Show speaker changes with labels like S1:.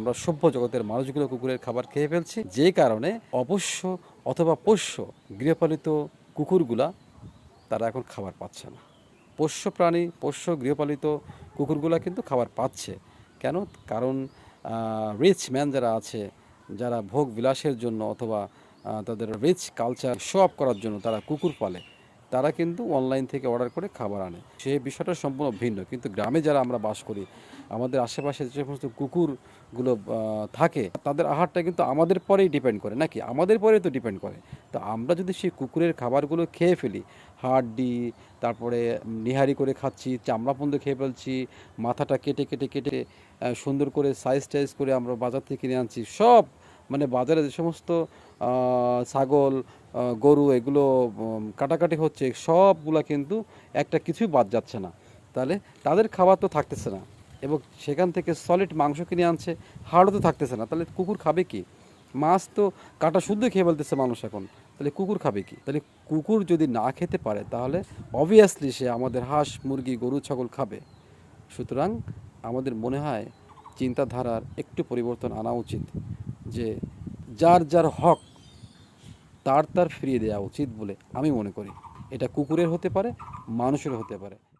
S1: আমরা সভ্য জগতের মানুষগুলো কুকুরের খাবার খেয়ে ফেলছি। যে কারণে অবশ্য অথবা পোষ্য গৃহপালিত কুকুরগুলা তারা এখন খাবার পাচ্ছে না। পোষ্য প্রাণী, পোষ্য গৃহপালিত কুকুরগুলা কিন্তু খাবার পাচ্ছে। কেন? কারণ রিচ ম্যান যারা আছে, যারা ভোগ বিলাসের জন্য অথবা তাদের রিচ কালচার শো করার জন্য তারা কুকুর পালে। তারা কিন্তু অনলাইন থেকে অর্ডার করে খাবার আনে। সেই বিষয়টা সম্পূর্ণ ভিন্ন। কিন্তু গ্রামে যারা আমরা বাস করি, আমাদের আশেপাশে যে সমস্ত কুকুরগুলো থাকে, তাদের আহারটা কিন্তু আমাদের পরেই ডিপেন্ড করে। নাকি? আমাদের পরেই তো ডিপেন্ড করে। তো আমরা যদি সেই কুকুরের খাবারগুলো খেয়ে ফেলি, হাড্ডি, তারপরে নিহারি করে খাচ্ছি চামড়া খেয়ে ফেলছি, মাথাটা কেটে কেটে কেটে সুন্দর করে সাইজ টাইজ করে আমরা বাজার থেকে কিনে আনছি, সব মানে বাজারে যে সমস্ত ছাগল গরু এগুলো কাটাকাটি হচ্ছে, সবগুলা কিন্তু একটা কিছুই বাদ যাচ্ছে না। তাহলে তাদের খাবার তো থাকতেছে না এবং সেখান থেকে সলিড মাংস কিনে আনছে, হাড়ও তো থাকতেছে না। তাহলে কুকুর খাবে কি? মাছ তো কাটা শুদ্ধ খেয়ে ফেলতেছে মানুষ এখন। তাহলে কুকুর খাবে কি? তাহলে কুকুর যদি না খেতে পারে, তাহলে অবভিয়াসলি সে আমাদের হাঁস, মুরগি, গরু, ছাগল খাবে। সুতরাং আমাদের মনে হয় চিন্তাধারার একটু পরিবর্তন আনা উচিত। যে যার যার হক, তার তার ফিরিয়ে দেওয়া উচিত বলে আমি মনে করি। এটা কুকুরের হতে পারে, মানুষের হতে পারে।